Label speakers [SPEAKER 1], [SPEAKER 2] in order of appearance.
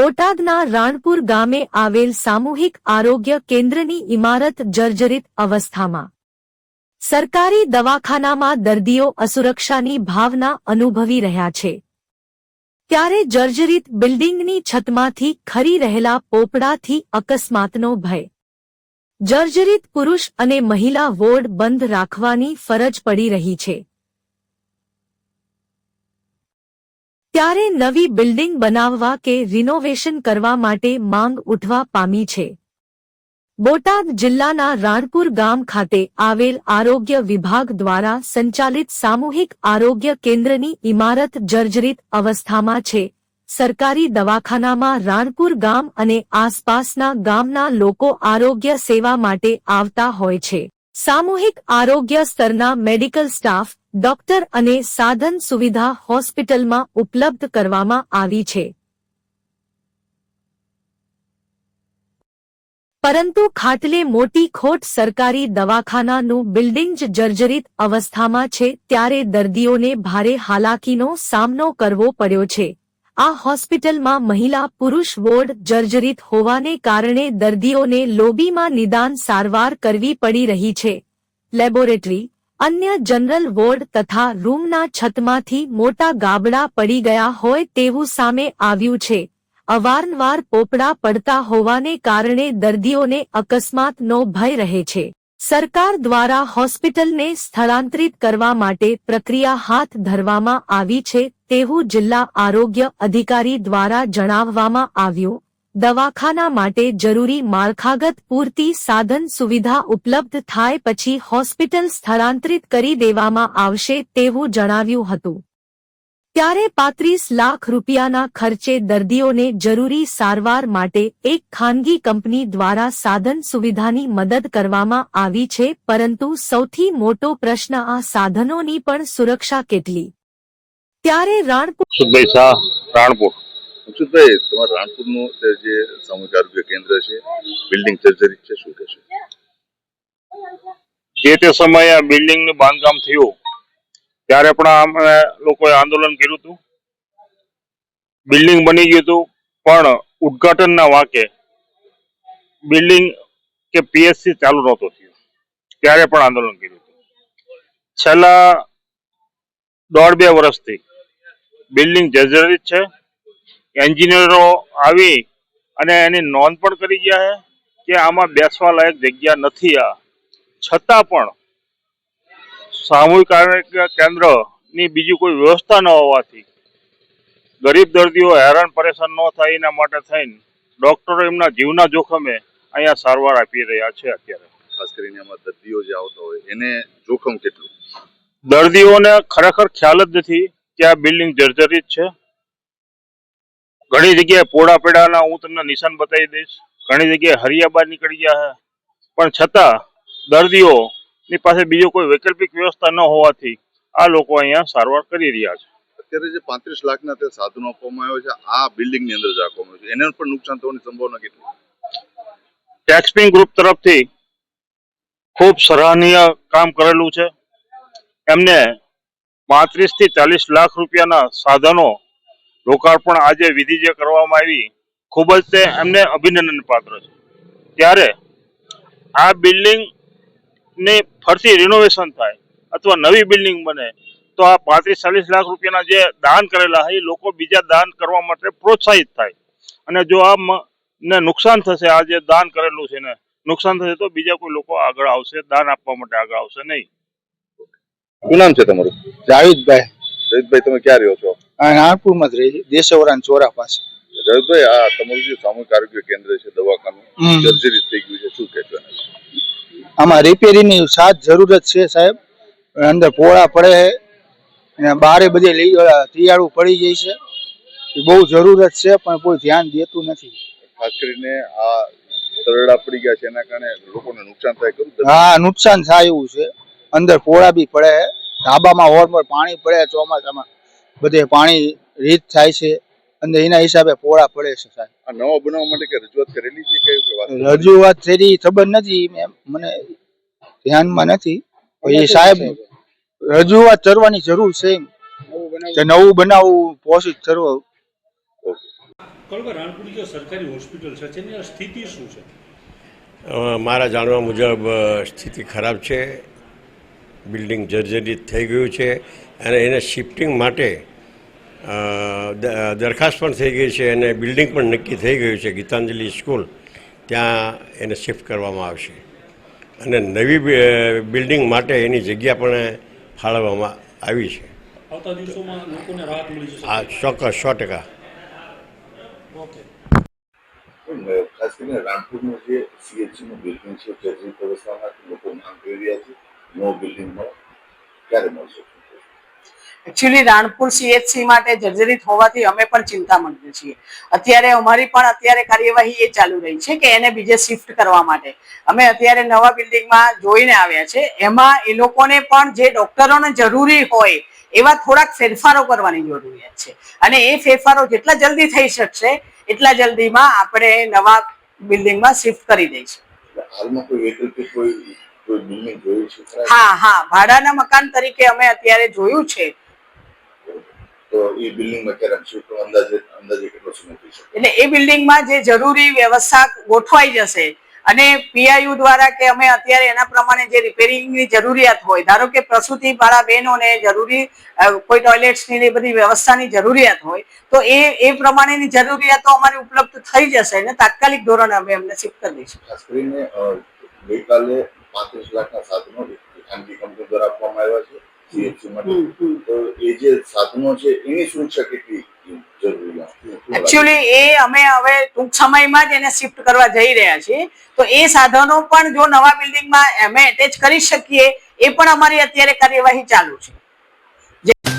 [SPEAKER 1] બોટાદના રાણપુર ગામે આવેલ સામૂહિક આરોગ્ય કેન્દ્રની ઇમારત જર્જરિત અવસ્થામાં. સરકારી દવાખાનામાં દર્દીઓ અસુરક્ષાની ભાવના અનુભવી રહ્યા છે. ત્યારે જર્જરિત બિલ્ડિંગની છતમાંથી ખરી રહેલા પોપડાથી અકસ્માતનો ભય. જર્જરિત પુરુષ અને મહિલા વોર્ડ બંધ રાખવાની ફરજ પડી રહી છે. ત્યારે નવી બિલ્ડિંગ બનાવવા કે રિનોવેશન કરવા માટે માંગ ઉઠવા પામી છે. બોટાદ જિલ્લાના રાણપુર ગામ ખાતે આવેલ આરોગ્ય વિભાગ દ્વારા સંચાલિત સામૂહિક આરોગ્ય કેન્દ્રની ઇમારત જર્જરિત અવસ્થામાં છે. સરકારી દવાખાનામાં રાણપુર ગામ અને આસપાસના ગામના લોકો આરોગ્ય સેવા માટે આવતા હોય છે. સામૂહિક આરોગ્ય સ્તરના મેડિકલ સ્ટાફ, ડોક્ટર અને સાધન સુવિધા હોસ્પિટલમાં ઉપલબ્ધ કરવામાં આવી છે. પરંતુ ખાટલે મોટી ખોટ સરકારી દવાખાનાનું બિલ્ડિંગ જ જર્જરિત અવસ્થામાં છે, ત્યારે દર્દીઓને ભારે હાલાકીનો સામનો કરવો પડ્યો છે. આ હોસ્પિટલમાં મહિલા પુરુષ વોર્ડ જર્જરિત હોવાને કારણે દર્દીઓને લોબીમાં નિદાન સારવાર કરવી પડી રહી છે. લેબોરેટરી, અન્ય જનરલ વોર્ડ તથા રૂમના છતમાંથી મોટા ગાબડા પડી ગયા હોય તેવું સામે આવ્યું છે. અવારનવાર પોપડા પડતા હોવાને કારણે દર્દીઓને અકસ્માતનો ભય રહે છે. સરકાર દ્વારા હોસ્પિટલને સ્થળાંતરિત કરવા માટે પ્રક્રિયા હાથ ધરવામાં આવી છે તેવું જિલ્લા આરોગ્ય અધિકારી દ્વારા જણાવવામાં આવ્યું, દવાખાના માટે જરૂરી માળખાગત પૂરતી સાધન સુવિધા ઉપલબ્ધ થાય પછી હોસ્પિટલ સ્થળાંતરિત કરી દેવામાં આવશે તેવું જણાવ્યું હતું. ત્યારે પાંત્રીસ લાખ રૂપિયાના ખર્ચે દર્દીઓને જરૂરી સારવાર માટે એક ખાનગી કંપની દ્વારા સાધન સુવિધાની મદદ કરવામાં આવી છે, પરંતુ સૌથી મોટો પ્રશ્ન આ સાધનોની પણ સુરક્ષા કેટલી? ત્યારે રાણપુર
[SPEAKER 2] સુખભાઈ શાહ રાણપુર
[SPEAKER 3] સુખભાઈ તમારા રાણપુરનું જે સામૂહિક આરોગ્ય કેન્દ્ર છે બિલ્ડિંગ સર્જરી છે, શું છે?
[SPEAKER 2] જે તે સમયે આ બિલ્ડિંગનું બાંધકામ થયું, ત્યારે પણ અમે લોકોએ આંદોલન કર્યું હતું. બિલ્ડિંગ બની ગયું હતું, પણ ઉદઘાટનના વાંકે બિલ્ડિંગ કે પીએચસી ચાલુ નહોતું થયું. ત્યારે પણ આંદોલન કર્યું હતું. છેલ્લા દોઢ બે વર્ષથી બિલ્ડિંગ જર્જરિત છે. એન્જિનિયરો આવી અને એની નોંધ પણ કરી ગયા છે કે આમાં બેસવા લાયક જગ્યા નથી આ. છતાં પણ સામૂહિક આરોગ્ય કેન્દ્રની બીજી કોઈ વ્યવસ્થા ન હોવાથી ગરીબ દર્દીઓ હેરાન પરેશાન ન થાય એના માટે થઈને ડોક્ટરો એમના જીવના જોખમે અહીંયા સારવાર આપી રહ્યા છે અત્યારે.
[SPEAKER 3] ખાસ કરીને એમાં દર્દીઓ જે આવતા હોય એને જોખમ કેટલું?
[SPEAKER 2] દર્દીઓને ખરેખર ખ્યાલ જ નથી. કે આ બિલ્ડિંગ જર્જરિત છે. ઘણી જગ્યાએ પોડા પેડાના હું તમને નિશાન બતાવી દઈશ. ઘણી જગ્યાએ હરિયા બહાર નીકળી ગયા છે. પણ છતાં દર્દીઓની પાસે બીજો કોઈ વૈકલ્પિક વ્યવસ્થા ન હોવાથી આ લોકો અહીંયા સારવાર કરી રહ્યા છે.
[SPEAKER 3] અત્યારે જે પાંત્રીસ લાખના તે સાધનો આપવામાં આવ્યો છે આ બિલ્ડિંગની અંદર જ આપવામાં આવ્યું છે. એને પણ નુકસાન થવાની સંભાવના કેટલી?
[SPEAKER 2] ટેક્સપિંગ ગ્રુપ તરફથી ખૂબ સરાહનીય કામ કરેલું છે. એમને પાંત્રીસથી ચાલીસ લાખ રૂપિયાના સાધનો લોકાર્પણ આજે વિધિ જે કરવામાં આવી, ખૂબ જ તે એમને અભિનંદન પાત્ર છે. ત્યારે આ બિલ્ડિંગ ને ફરતી રિનોવેશન થાય અથવા નવી બિલ્ડિંગ બને, તો આ પાંત્રીસ ચાલીસ લાખ રૂપિયાના જે દાન કરેલા હોય એ લોકો બીજા દાન કરવા માટે પ્રોત્સાહિત થાય. અને જો આ ને નુકસાન થશે, આ જે દાન કરેલું છે ને, નુકસાન થશે તો બીજા કોઈ લોકો આગળ આવશે, દાન આપવા માટે આગળ આવશે નહીં.
[SPEAKER 3] શું નામ છે તમારું?
[SPEAKER 4] જાવેદભાઈ.
[SPEAKER 3] જયદભાઈ તમે ક્યાં રહ્યો છો?
[SPEAKER 4] નાગપુરમાં જ રહી દેશવરાન ચોરા પાસે.
[SPEAKER 3] જયદભાઈ આ તમારું જે સામૂહિક આરોગ્ય કેન્દ્ર છે દવાખાનું
[SPEAKER 4] હમ.
[SPEAKER 3] થઈ ગયું છે. શું કહેશો
[SPEAKER 4] આમાં રિપેરીની સાત જરૂરત છે સાહેબ. અંદર પોળા પડે છે. અને બારે બધે લઈ તૈયારું પડી જાય છે. એ બહુ જરૂરત છે પણ કોઈ ધ્યાન દેતું નથી.
[SPEAKER 3] ખાસ કરીને આ તરડા પડી ગયા છે એના કારણે લોકોને નુકસાન થાય ખરું?
[SPEAKER 4] હા નુકસાન થાય એવું છે. અંદર પોળા બી પડે છે. ધાબામાં હોરમાં પાણી પડે ચોમાસામાં બધે પાણી રીત થાય છે અને એના હિસાબે પોળા પડે છે સાહેબ.
[SPEAKER 3] આ નવો બનાવવા માટે કે રજૂઆત કરેલી છે કે કે વાત?
[SPEAKER 4] રજૂઆત થઈ ખબર નથી મને ધ્યાનમાં નથી. એ સાહેબ રજૂઆત કરવાની જરૂર છે એમ. કે નવું બનાવવું પોષિત કરવું
[SPEAKER 5] કળવા રાણપુરી જે સરકારી હોસ્પિટલ છે તેની સ્થિતિ શું છે?
[SPEAKER 6] મારા જાણવા મુજબ સ્થિતિ ખરાબ છે. બિલ્ડિંગ જર્જરિત થઈ ગયું છે અને એને શિફ્ટિંગ માટે દરખાસ્ત પણ થઈ ગઈ છે અને બિલ્ડિંગ પણ નક્કી થઈ ગયું છે ગીતાંજલિ સ્કૂલ. ત્યાં એને શિફ્ટ કરવામાં આવશે. અને નવી બિલ્ડિંગ માટે એની જગ્યા પણ ફાળવવામાં આવી છે.
[SPEAKER 5] આવતા દિવસોમાં લોકોને રાહત મળી જશે.
[SPEAKER 6] આ ચોક્કસ સો ટકા.
[SPEAKER 3] ખાસ કરીને રામપુરનું જે સીએચસીનું બિલ્ડિંગ છે તે અવસ્થામાં લોકો માંગ કરી રહ્યા છે નવો બિલ્ડિંગ મળે ક્યારે મળશે
[SPEAKER 7] એકચ્યુઅલી રાણપુર સીએચસી માટે જર્જરિત હોવાથી અમે પણ ચિંતામગ્ન છીએ. અત્યારે અમારી પણ અત્યારે કાર્યવાહી એ ચાલુ રહી છે કે એને બીજે શિફ્ટ કરવા માટે. અમે અત્યારે નવા બિલ્ડિંગમાં જોઈને આવ્યા છે. એમાં એ લોકોને પણ જે ડોક્ટરોને જરૂરી હોય એવા થોડાક ફેરફારો કરવાની જરૂરિયાત છે. અને એ ફેરફારો જેટલા જલ્દી થઈ શકશે એટલા જલ્દીમાં આપણે નવા બિલ્ડિંગમાં શિફ્ટ કરી દઈશું.
[SPEAKER 3] હાલમાં કોઈ કોઈ
[SPEAKER 7] હા હા. ભાડાના મકાન તરીકે અમે અત્યારે જોયું છે.
[SPEAKER 3] તો એ બિલ્ડિંગમાં ક્યારે શિફ્ટ અંદાજે અંદાજે કેટલો સમય થઈ શકે?
[SPEAKER 7] એટલે એ બિલ્ડિંગમાં જે જરૂરી વ્યવસ્થા ગોઠવાઈ જશે અને પીઆઈયુ દ્વારા કે અમે અત્યારે એના પ્રમાણે જે રિપેરિંગની જરૂરિયાત હોય ધારો કે પ્રસૂતિ વાળા બહેનોને જરૂરી કોઈ ટોયલેટ્સની એ બધી વ્યવસ્થાની જરૂરિયાત હોય તો એ એ પ્રમાણેની જરૂરિયાતો અમારી ઉપલબ્ધ થઈ જશે અને તાત્કાલિક ધોરણે અમે એમને શિફ્ટ કરી દઈશું.
[SPEAKER 3] ખાસ કરીને ગઈકાલે પાંત્રીસ લાખના સાધનો ખાનગી કંપની દ્વારા આપવામાં આવ્યા છે માટે. તો એ જે સાધનો છે એની સુરક્ષા કેટલી શું લાગે?
[SPEAKER 7] એકચ્યુઅલી એ અમે હવે ટૂંક સમયમાં જ એને શિફ્ટ કરવા જઈ રહ્યા છીએ તો એ સાધનો પણ જો નવા બિલ્ડિંગમાં અમે એટેચ કરી શકીએ એ પણ અમારી અત્યારે કાર્યવાહી ચાલુ છે